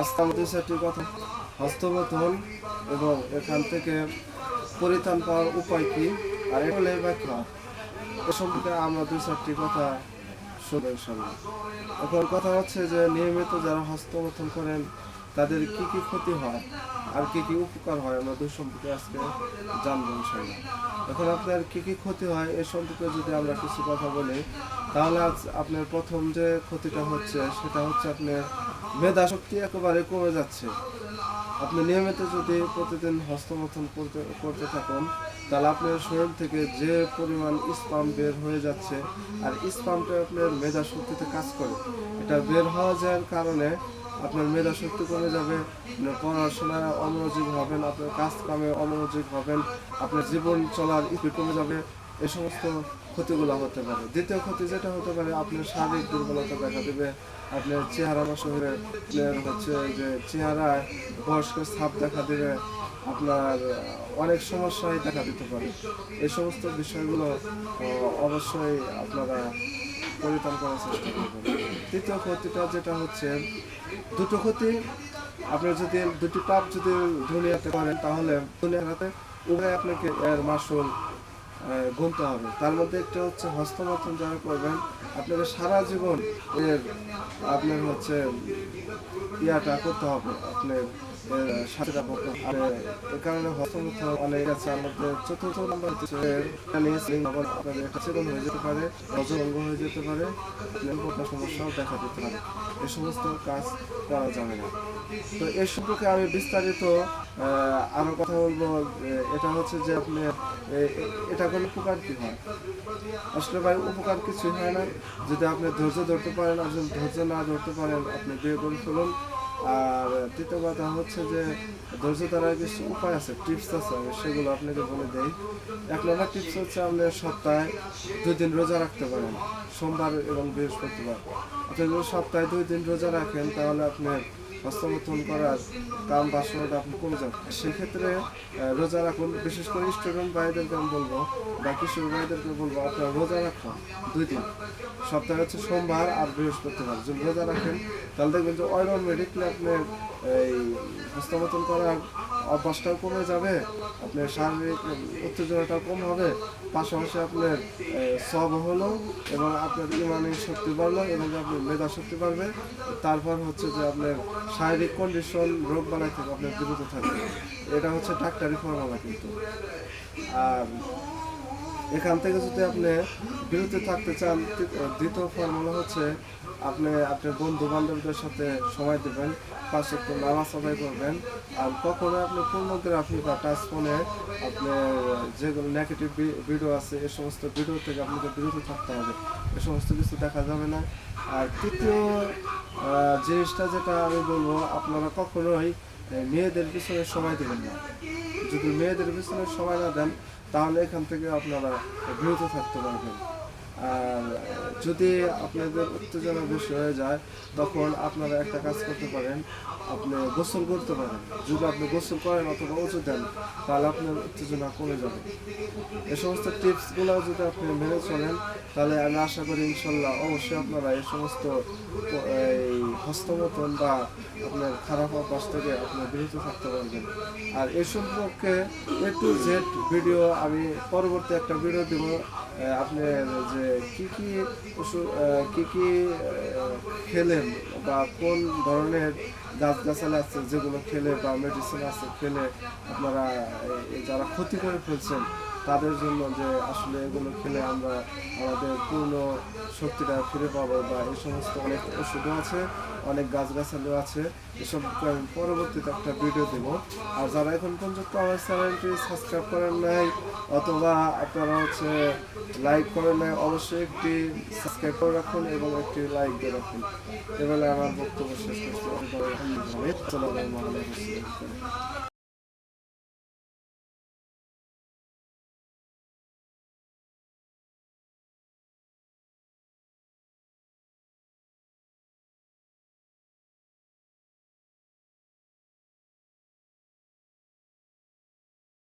আজকে আমাদের চারটি কথা। হস্তমথন এবং এখান থেকে পরিত্রাণ পাওয়ার উপায় কি, আর এগুলো ব্যাখ্যা। এ সম্পর্কে আমরা দুই চারটি কথা শুনব ইনশাল্লাহ এখন কথা হচ্ছে যে নিয়মিত যারা হস্তমথন করেন, তাদের কি কি ক্ষতি হয় আর কি কি উপকার হয়, আমরা দুই সম্পর্কে আজকে জানব ইনশাল্লাহ এখন আপনার কি কি ক্ষতি হয়, এ সম্পর্কে যদি আমরা কিছু কথা বলি তাহলে আপনার প্রথম যে ক্ষতিটা হচ্ছে, সেটা হচ্ছে আপনার মেধা শক্তি একেবারে কমে যাচ্ছে। আপনি নিয়মিত যদি প্রতিদিন হস্তমথন করতে করতে থাকুন, তাহলে আপনার শরীর থেকে যে পরিমাণ স্পাম বের হয়ে যাচ্ছে, আর স্পামটা আপনার মেধা শক্তিতে কাজ করে। এটা বের হওয়া যাওয়ার কারণে আপনার মেধা শক্তি কমে যাবে আপনার পড়াশোনায় অমনোযোগ হবেন, আপনার কাজ কামে অমনোযোগ হবেন, আপনার জীবন চলার স্পিড কমে যাবে। এ সমস্ত ক্ষতিগুলো হতে পারে। দ্বিতীয় ক্ষতি যেটা হতে পারে, আপনার শারীরিক দুর্বলতা দেখা দেবে। আপনার চেহারা হয়ে আপনার হচ্ছে যে চেহারায় বয়স্ক ছাপ দেখা দেবে। আপনার অনেক সমস্যাই দেখা দিতে পারে। এই সমস্ত বিষয়গুলো অবশ্যই আপনারা পরিত্রাণ করার চেষ্টা করবেন। তৃতীয় ক্ষতিটা যেটা হচ্ছে, দুটো ক্ষতি, আপনার যদি দুটি পাপ যদি দুনিয়াতে করেন, তাহলে উভয় আপনাকে এর মাসুল গুনতে হবে। তার মধ্যে একটা হচ্ছে হস্তমর্থন যারা করবেন, আপনাকে সারা জীবন এর আপনার হচ্ছে ইয়াটা করতে হবে, আপনার হয়ে হয়ে আমি বিস্তারিত আরও কথা বলব এটা হচ্ছে যে আপনি এটা করলে উপকার কি হয় আসলে ভাই উপকার কিছুই হয় না যদি আপনি ধৈর্য ধরতে পারেন যদি ধৈর্য না ধরতে পারেন আপনি বিয়ে করে ফেলুন আর তৃতীয় কথা হচ্ছে যে ধৈর্য ধরার কিছু উপায় আছে টিপস আছে, আমি সেগুলো আপনাকে বলে দেই। এক নম্বর টিপস হচ্ছে আপনি সপ্তাহে দুই দিন রোজা রাখতে পারেন, সোমবার এবং বৃহস্পতিবার। আপনি যদি সপ্তাহে দুই দিন রোজা রাখেন, তাহলে আপনার হস্তমথন করার কাম বাসনাটা আপনি কমে যাবে। সেক্ষেত্রে রোজা রাখুন। বিশেষ করে স্টুডেন্ট ভাইদেরকে আমি বলব বা কিশোর ভাইদেরকে বলব, আপনারা রোজা রাখুন দুই দিন। সপ্তাহে হচ্ছে সোমবার আর বৃহস্পতিবার। যদি রোজা রাখেন, তাহলে দেখবেন যে অটোমেটিকলি আপনি, এই হস্তমথন করার অভ্যাসটাও কমে যাবে, আপনার শারীরিক উত্তেজনাটাও কম হবে, পাশাপাশি আপনার সব হলো এবং আপনার ইমানি শক্তি বাড়লো এবং আপনি মেধা শক্তি বাড়বে। তারপর হচ্ছে যে আপনার শারীরিক কন্ডিশন রোগ বালাই থেকে আপনার বিরত থাকবে। এটা হচ্ছে ডাক্তারি ফর্মুলা কিন্তু। আর এখান থেকে যদি আপনি বিরত থাকতে চান দ্বিতীয় ফর্মুলা হচ্ছে আপনি আপনার বন্ধু বান্ধবদের সাথে সময় দেবেন, পাঁচ একটু নামাজ আদায় করবেন, আর কখনো আপনি পূর্ণগ্রাফি বা টাচ ফোনে আপনি যেগুলো নেগেটিভ ভিডিও আছে, এ সমস্ত ভিডিও থেকে আপনাকে বিরত থাকতে হবে। এ সমস্ত কিছু দেখা যাবে না। আর তৃতীয় জিনিসটা যেটা আমি বলব, আপনারা কখনোই মেয়েদের পিছনে সময় দেবেন না। যদি মেয়েদের পিছনে সময় না দেন তাহলে এখান থেকে আপনারা বিরত থাকতে পারবেন। আর যদি আপনাদের উত্তেজনা বেশি হয়ে যায়, তখন আপনারা একটা কাজ করতে পারেন, আপনি গোসল করতে পারেন। যদি আপনি গোসল করেন অথবা উঁচু দেন, তাহলে আপনার উত্তেজনা কমে যাবে। এই সমস্ত টিপসগুলো যদি আপনি মেনে চলেন, তাহলে আমি আশা করি ইনশাল্লাহ অবশ্যই আপনারা এই সমস্ত হস্তমতন বা আপনার খারাপ অভ্যাস থেকে আপনি বিরত থাকতে পারবেন। আর এ সম্পর্কে এ টু জেড ভিডিও আমি পরবর্তী একটা ভিডিও দেব আপনার যে কি কি আহ, কি কি খেলেন বা কোন ধরনের গাছ গাছালি আছে যেগুলো খেলে বা মেডিসিন আছে খেলে আপনারা যারা ক্ষতি করে ফেলছেন তাদের জন্য যে আসলে এগুলো খেলে আমরা আমাদের পূর্ণ শক্তিটা ফিরে পাবো বা এই সমস্ত অনেক ওষুধও আছে, অনেক গাছগাছালিও আছে। এসব আমি পরবর্তীতে একটা ভিডিও দেব। আর যারা এখন পর্যন্ত আমার চ্যানেলটি সাবস্ক্রাইব করেন নাই অথবা আপনারা হচ্ছে লাইক করেন নাই, অবশ্যই একটি সাবস্ক্রাইব করে রাখুন এবং একটি লাইক দিয়ে রাখুন। এবারে আমার বক্তব্য শেষ আলাইকুম।